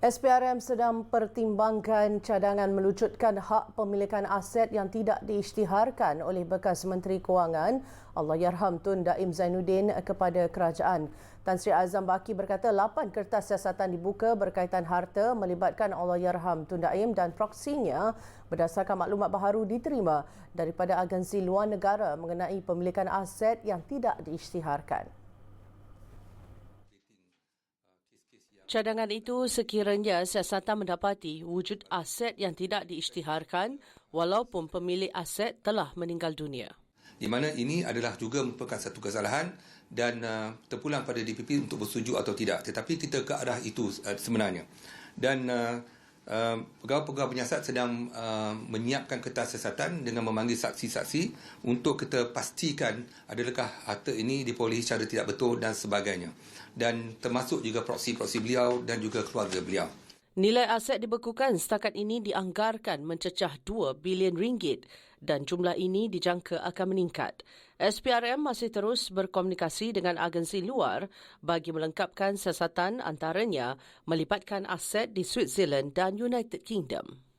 SPRM sedang pertimbangkan cadangan melucutkan hak pemilikan aset yang tidak diisytiharkan oleh bekas Menteri Kewangan Allahyarham Tun Daim Zainuddin kepada kerajaan. Tan Sri Azam Baki berkata 8 kertas siasatan dibuka berkaitan harta melibatkan Allahyarham Tun Daim dan proksinya berdasarkan maklumat baharu diterima daripada agensi luar negara mengenai pemilikan aset yang tidak diisytiharkan. Cadangan itu sekiranya siasatan mendapati wujud aset yang tidak diisytiharkan walaupun pemilik aset telah meninggal dunia. Di mana ini adalah juga merupakan satu kesalahan dan uh, terpulang pada DPP untuk bersetuju atau tidak. Tetapi kita ke arah itu uh, sebenarnya. Dan uh, uh, pegawai-pegawai penyiasat sedang uh, menyiapkan kertas siasatan dengan memanggil saksi-saksi untuk kita pastikan adakah harta ini diperolehi secara tidak betul dan sebagainya dan termasuk juga proksi-proksi beliau dan juga keluarga beliau. Nilai aset dibekukan setakat ini dianggarkan mencecah 2 bilion ringgit dan jumlah ini dijangka akan meningkat. SPRM masih terus berkomunikasi dengan agensi luar bagi melengkapkan siasatan antaranya melibatkan aset di Switzerland dan United Kingdom.